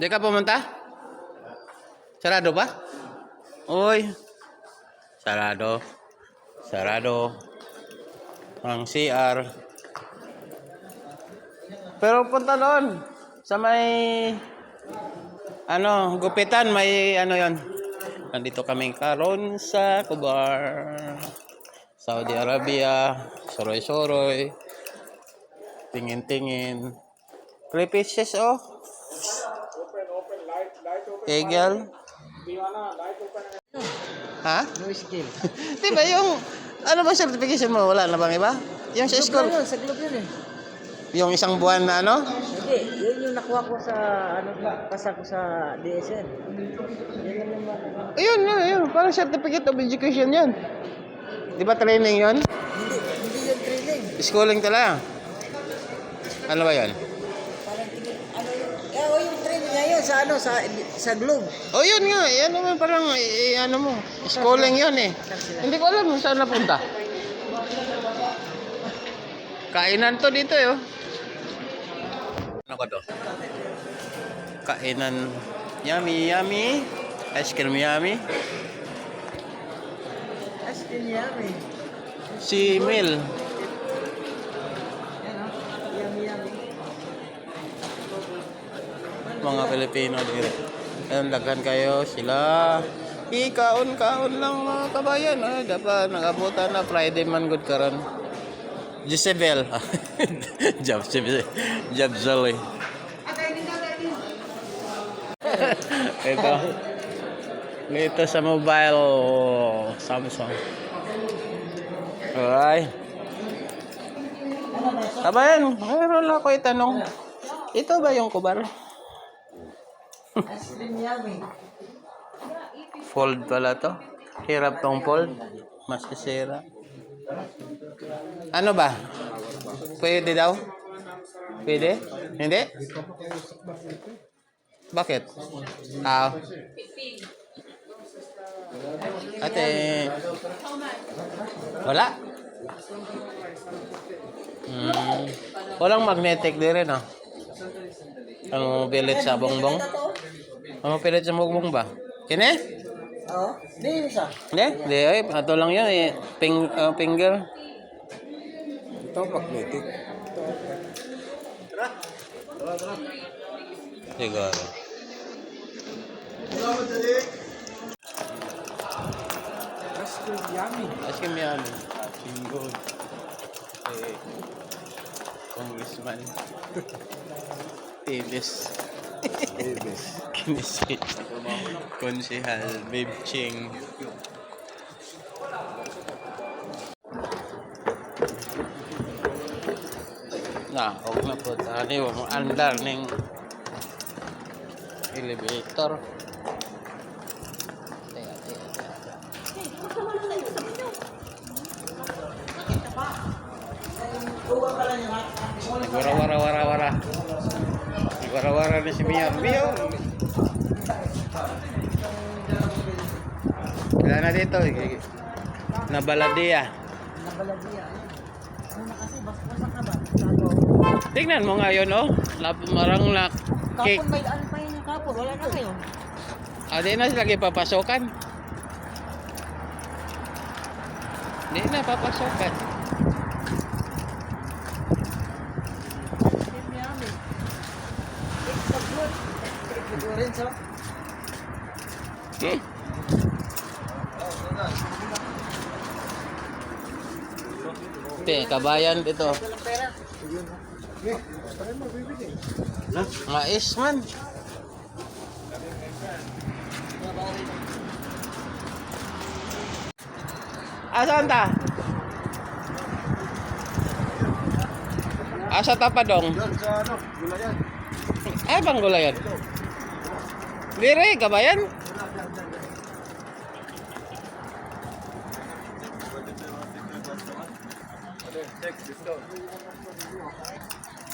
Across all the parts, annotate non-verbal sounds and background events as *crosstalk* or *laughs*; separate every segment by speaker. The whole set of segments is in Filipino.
Speaker 1: Di ka pumunta? Sarado pa? Uy. Sarado. Sarado. Ang CR. Pero punta doon. Sa may... Ano, gupitan. May ano yon. Nandito kami karon sa Kubar. Saudi Arabia. Soroy-soroy. Tingin-tingin. Fishes, oh. Eagle. Ha?
Speaker 2: No skill.
Speaker 1: Di ba yung... Ano ba certification mo? Wala na bang iba? Yung sa school?
Speaker 2: Yun, sa globe yun eh.
Speaker 1: Yung isang buwan na ano?
Speaker 2: Hindi, yun yung nakuha ko sa, ano, pasa ko sa DSN. Yun.
Speaker 1: Ayun, yun, yun. Parang certificate of education yun. Di ba training yun?
Speaker 2: Hindi, hindi yung training.
Speaker 1: Schooling talaga. Ano ba yun?
Speaker 2: Parang, tingin- ano yung, eh, oh, yung training niya yun sa, ano, sa, sa globe.
Speaker 1: Oh, yun nga. Yan naman parang, eh, ano mo. Schooling yun eh. Hindi ko alam kung saan napunta. Kainan to dito eh. oh. Ano ka to? Kainan. Yummy, yummy. Ice cream yummy.
Speaker 2: As in yummy.
Speaker 1: Si Mel.
Speaker 2: Yan o. Yummy, yummy.
Speaker 1: Mga Pilipino dire. Ayun, laghan kayo sila. Ikaon-kaon lang mga kabayan. Ah, dapat nakabutan na Friday man good karon. Jezebel. Job Jezebel. Job Zoe. Ito. Ito sa mobile Samsung. Alright. Kabayan, mayroon lang ako itanong. Ito ba yung kubar?
Speaker 2: As in yummy.
Speaker 1: Fold pala to. Hirap tong fold. Masisira. Ano ba? Pwede daw? Pwede? Hindi? Bakit? Ah. Ate. Wala? Hmm. Walang magnetic din rin, ah. Ang pilit sa bongbong? Ang pilit sa bongbong ba? Kine?
Speaker 2: Oo. Hindi, isa.
Speaker 1: Hindi, hindi. Ay, ato lang yun eh. Ping, uh, finger.
Speaker 2: Ito, magnetic.
Speaker 1: Siguro.
Speaker 2: As in yummy.
Speaker 1: Ask him yan. Singgod. Eh, congressman. *laughs* Tibis. Kinisit. Konsihal. Babe Ching. Na, huwag na po. Tani, huwag mo andar ng elevator. Teka, teka. Wara wara wara wara. Wara wara ni si Mia. Mia. Kaya na dito. eh. Nabaladia.
Speaker 2: Nabalagya. Ano na kasi, basta ka ba?
Speaker 1: Tingnan mo nga yun, oh. Marang na cake.
Speaker 2: Kapon may daan pa yun yung kapon. Wala na kayo.
Speaker 1: Ah, di na lagi papasokan. Di na papasokan.
Speaker 2: As in yummy. It's so good. With orange, oh.
Speaker 1: Okay. Okay, kabayan
Speaker 2: pera.
Speaker 1: Mais man. Asan ta? Asa ta pa dong?
Speaker 3: Ano, gulayan.
Speaker 1: Ay, bang gulayan? Dire, kabayan?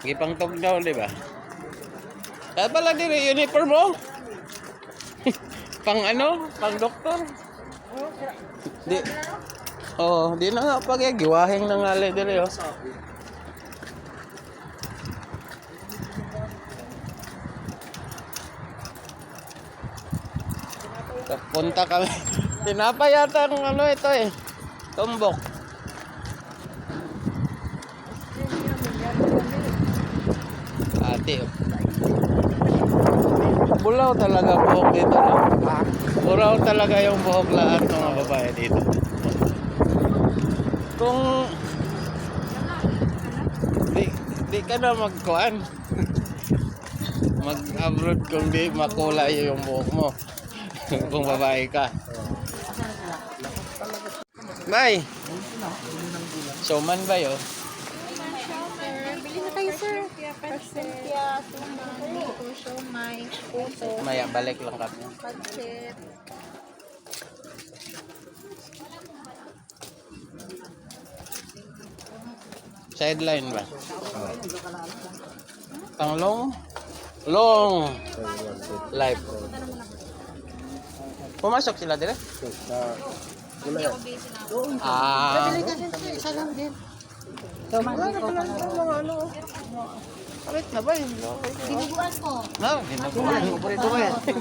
Speaker 1: Gipang tog daw, di ba? Kaya pala dire, uniform mo? *laughs* pang ano? Pang doktor? Di. Oh, di na nga pag giwahing na nga dire, oh. Punta kami. *laughs* Tinapay yata ang ano ito eh. Tumbok. Ate. oh. Bulaw talaga buhok dito. No? Bulaw talaga yung buhok lahat ng mga babae dito. Kung di, di ka na magkuhan. *laughs* Mag-abroad kung di makulay yung buhok mo. *laughs* kung babae ka. May! Showman ba yun?
Speaker 3: Sir, bili na tayo, sir. Pasempia, sumay,
Speaker 1: Maya, balik lang kami.
Speaker 3: pansit.
Speaker 1: Sideline ba? Pang long? Long! Live. Pumasok sila dire? Ah.
Speaker 2: Isa lang din.
Speaker 1: Wala na pala yung mga ano. Kalit na ba yun?
Speaker 3: Dinuguan mo.
Speaker 1: No, dinuguan.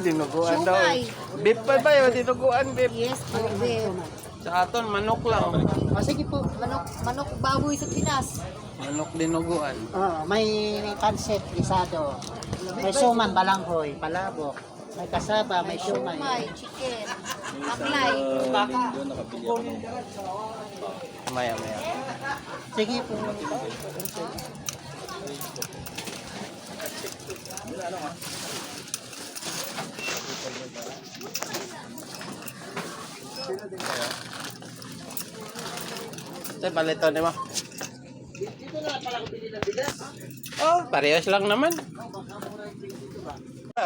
Speaker 1: Dinuguan daw. eh. Beef pa ba yun? Dinuguan beef.
Speaker 3: Yes, beef.
Speaker 1: Sa aton, manok lang.
Speaker 2: O sige po.
Speaker 3: Manok, manok baboy sa Pinas.
Speaker 1: Manok dinuguan.
Speaker 2: Oh, may pansit, isado. May suman, balanghoy, palabok. May kasaba, may siomay.
Speaker 3: Chicken, aklay.
Speaker 1: Maya, maya.
Speaker 2: Sige po.
Speaker 1: Ito, palito di ba? Oh, parehas lang naman.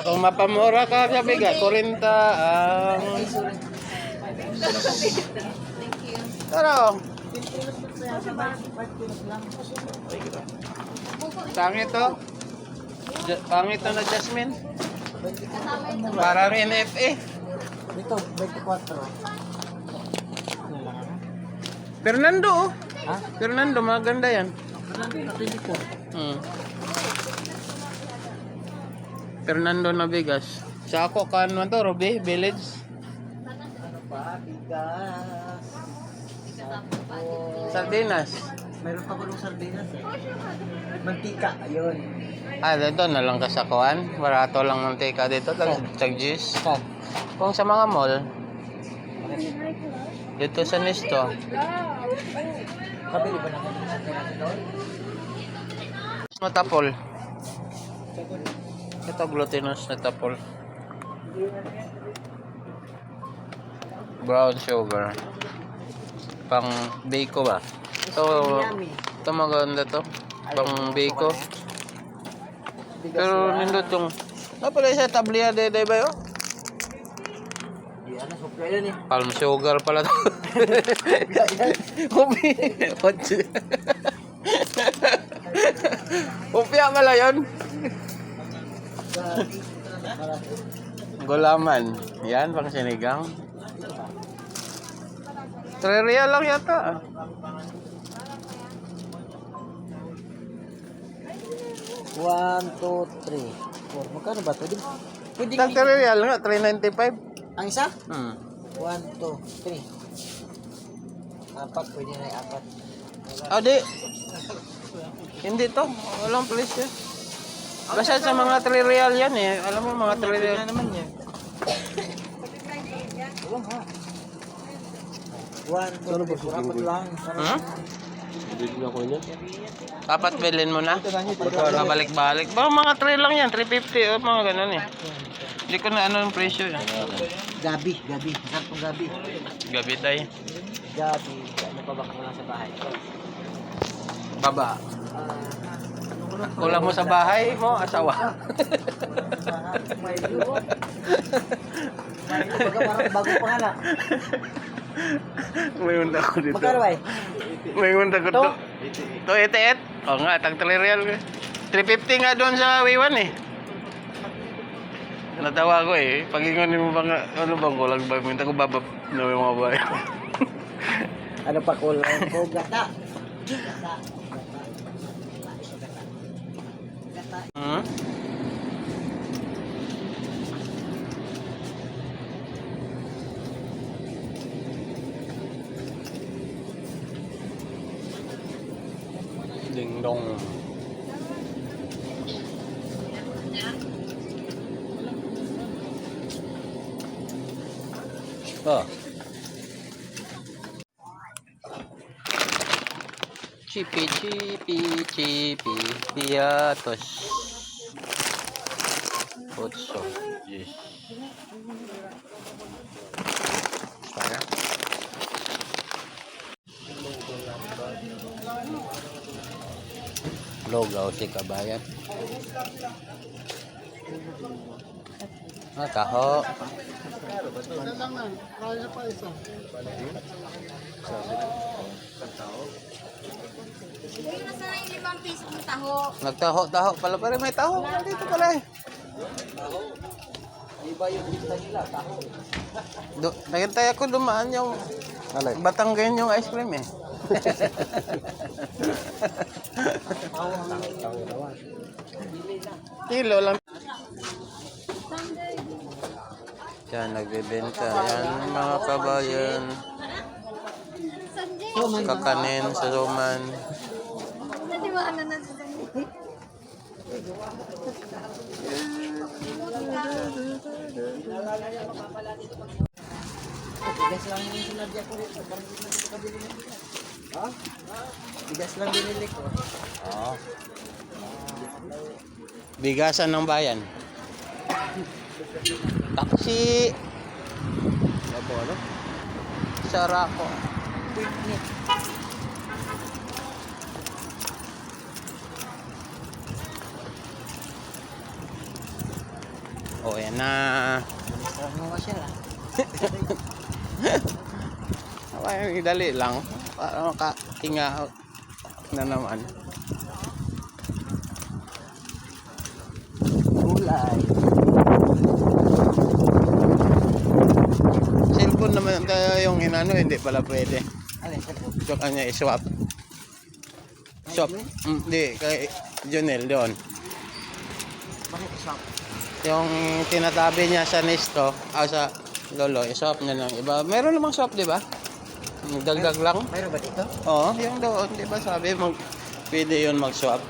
Speaker 1: Kung mapamura ka sa biga, 40 ang... Pero, pangit to. Pangit to na Jasmine. Parang NFA.
Speaker 2: Dito, 24.
Speaker 1: Fernando, oh.
Speaker 2: Ha?
Speaker 1: Fernando, maganda yan.
Speaker 2: 24.
Speaker 1: Hmm. Fernando Navigas. Sa ako, kan man to, Ruby, Village. Sardinas.
Speaker 2: Meron pa gulong sardinas eh. Mantika, ayun.
Speaker 1: Ah, dito na lang kasakuan. Barato lang mantika dito. Tag, tag juice. Kung sa mga mall, dito sa Nisto,
Speaker 2: Kabili ba sardinas doon?
Speaker 1: matapol. Ito glutinous na tapol. Brown sugar. Pang bako ba? Ito, ito maganda to. Pang bako. Pero nindot yung... Ano pala sa tabliya de de ba yun?
Speaker 2: Eh.
Speaker 1: Palm sugar pala to. Upi. *laughs* Upya pala yun. Gulaman. Yan, pang sinigang. Treria lang yata.
Speaker 2: One, two, three, four. Magkano ba ito? Pwede
Speaker 1: Tag treria nga, 395.
Speaker 2: Ang isa?
Speaker 1: Hmm.
Speaker 2: One, two, three. Apat, pwede na apat.
Speaker 1: Ah, di. Hindi to. Walang place yan. Basta sa mga 3 real yan eh. Alam mo mga 3 real.
Speaker 2: naman yan. Wala ha. One, two, three. Apat lang.
Speaker 1: Hmm? Dapat bilhin mo na. Pabalik-balik. Baka mga 3 lang yan. 350 o mga ganun eh. Hindi ko na ano yung presyo eh.
Speaker 2: Gabi, gabi. Saan pong gabi?
Speaker 1: Gabi tayo.
Speaker 2: Gabi. Ano pa ba lang sa bahay?
Speaker 1: Baba. Kulang mo sa bahay mo, asawa.
Speaker 2: May luwa. Baga parang bago pa nga na.
Speaker 1: May unta ko dito.
Speaker 2: Magkano ba eh?
Speaker 1: May unta ko to. To 88. O nga, tag 3 real. 350 nga doon sa Wiwan eh. Natawa ko eh. Pag-ingon mo ba nga, ano bang kulang ba? Minta ko babab na may mga bahay.
Speaker 2: Ano pa kulang *laughs* ko? Gata. Gata.
Speaker 1: Hmm? Dong. Oh. Chipi, chipi, chipi, piatos. Ocho. Yes. Para. Logaw si kabayan. Ah, taho.
Speaker 3: Yung piso ng taho.
Speaker 1: Pala pare may taho dito pala eh. Do, nagintay ako dumaan yung Batanggen yung ice cream eh. Kilo lang. Yan, nagbebenta. Yan, mga kabayan. Kakanin, suman.
Speaker 3: Nadiwaan na na sa.
Speaker 2: Bigas lang yung sinadya ko rito. Ha? Bigas lang binili ko.
Speaker 1: Oo. Bigasan ng bayan. Taksi.
Speaker 2: Labo, ano?
Speaker 1: Sarako.
Speaker 2: Meat.
Speaker 1: O, yan na.
Speaker 2: Lang mo siya. *laughs*
Speaker 1: Ay, dali lang. Para makahinga na naman.
Speaker 2: Gulay.
Speaker 1: Cellphone naman tayo yung inano, hindi pala pwede.
Speaker 2: Alin po?
Speaker 1: Ito kanya i-swap. Swap. Mm, Hindi, kay Junel doon.
Speaker 2: Bakit isang?
Speaker 1: Yung tinatabi niya sa Nesto, ah, sa Lolo, i-swap niya ng iba. Meron namang swap, di ba? Dagdag lang.
Speaker 2: Mayroon ba dito?
Speaker 1: Oo, yung doon, di ba sabi, mag, pwede yun mag-swap.